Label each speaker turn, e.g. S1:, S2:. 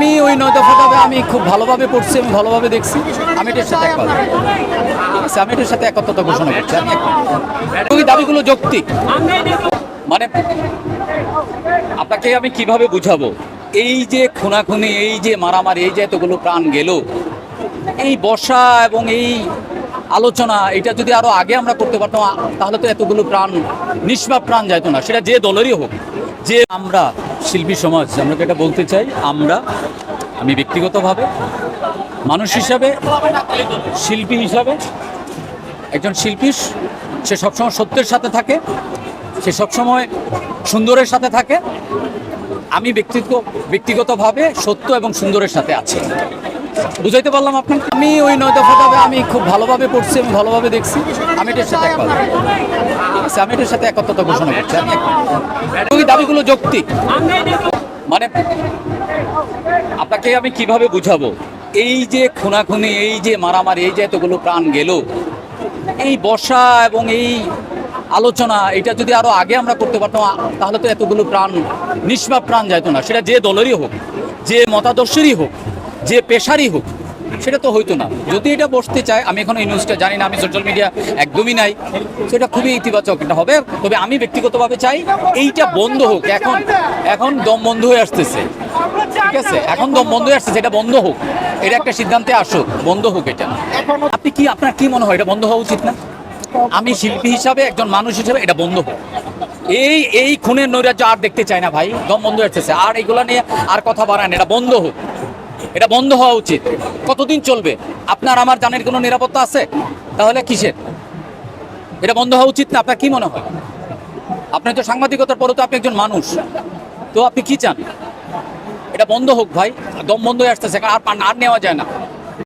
S1: আমি ওই নয় দফাটাবে আমি খুব ভালোভাবে পড়ছি আমি ভালোভাবে দেখছি। আমি এটার সাথে আছে, আমি এটার সাথে একত্রতা ঘোষণা করছি। আমি। ওই দাবিগুলো যৌক্তিক। মানে আপনাকে আমি কীভাবে বুঝাবো? এই যে খুনাখুনি, এই যে মারামারি, এই যে এতগুলো প্রাণ গেল, এই বসা এবং এই আলোচনা, এটা যদি আরও আগে আমরা করতে পারতাম তাহলে তো এতগুলো প্রাণ, নিষ্পাপ প্রাণ যাইতো না। সেটা যে দলেরই হোক, যে আমরা শিল্পী সমাজ, আমরা এটা বলতে চাই, আমরা, আমি ব্যক্তিগতভাবে, মানুষ হিসাবে, শিল্পী হিসাবে, একজন শিল্পী, সে সবসময় সত্যের সাথে থাকে, সে সবসময় সুন্দরের সাথে থাকে, আমি ব্যক্তিগত ব্যক্তিগতভাবে সত্য এবং সুন্দরের সাথে আছি। বুঝাইতে পারলাম আপনাকে আমি ওই নয় দফাটাবে আমি খুব ভালোভাবে পড়ছি, আমি ভালোভাবে দেখছি। আমি এটার সাথে আমি এটার সাথে একত্রতা ঘোষণা করছি। আমি ওই দাবিগুলো যৌক্তিক। মানে আপনাকে আমি কীভাবে বুঝাবো? এই যে খুনাখুনি, এই যে মারামারি, এই যে এতগুলো প্রাণ গেল, এই বর্ষা এবং এই আলোচনা, এটা যদি আরও আগে আমরা করতে পারতাম, তাহলে তো এতগুলো প্রাণ, নিষ্পাপ প্রাণ যাইতো না। সেটা যে দলেরই হোক, যে মতাদর্শেরই হোক যে পেশারই হোক, সেটা তো হইতো না। যদি এটা বসতে চায়, আমি এখন এই নিউজটা জানি না, আমি সোশ্যাল মিডিয়া একদমই নাই, সেটা খুবই ইতিবাচক এটা হবে। তবে আমি ব্যক্তিগতভাবে চাই, এইটা বন্ধ হোক, এখন এখন দম বন্ধ হয়ে আসতেছে। ঠিক আছে? এখন দম বন্ধ হয়ে আসতেছে, এটা বন্ধ হোক। এটা একটা সিদ্ধান্তে আসুক, বন্ধ হোক এটা। আপনি কি, আপনার কি মনে হয়, এটা বন্ধ হওয়া উচিত না? আমি শিল্পী হিসাবে, একজন মানুষ হিসাবে এটা বন্ধ হোক। এই এই খুনের নৈরাজ্য আর দেখতে চাই না ভাই, দম বন্ধ হয়ে আসতেছে। আর এগুলো নিয়ে আর কথা বাড়ান এটা বন্ধ হোক। এটা বন্ধ হওয়া উচিত। কতদিন চলবে? আপনার আমার জানের কোনো নিরাপত্তা আছে? তাহলে কিসের? এটা বন্ধ হওয়া উচিত না? আপনার কি মনে হয়? আপনার তো সাংবাদিকতার পরে তো আপনি একজন মানুষ। তো আপনি কি চান? এটা বন্ধ হোক ভাই, দম বন্ধ হয়ে আসতেছে, আর আর নেওয়া যায় না।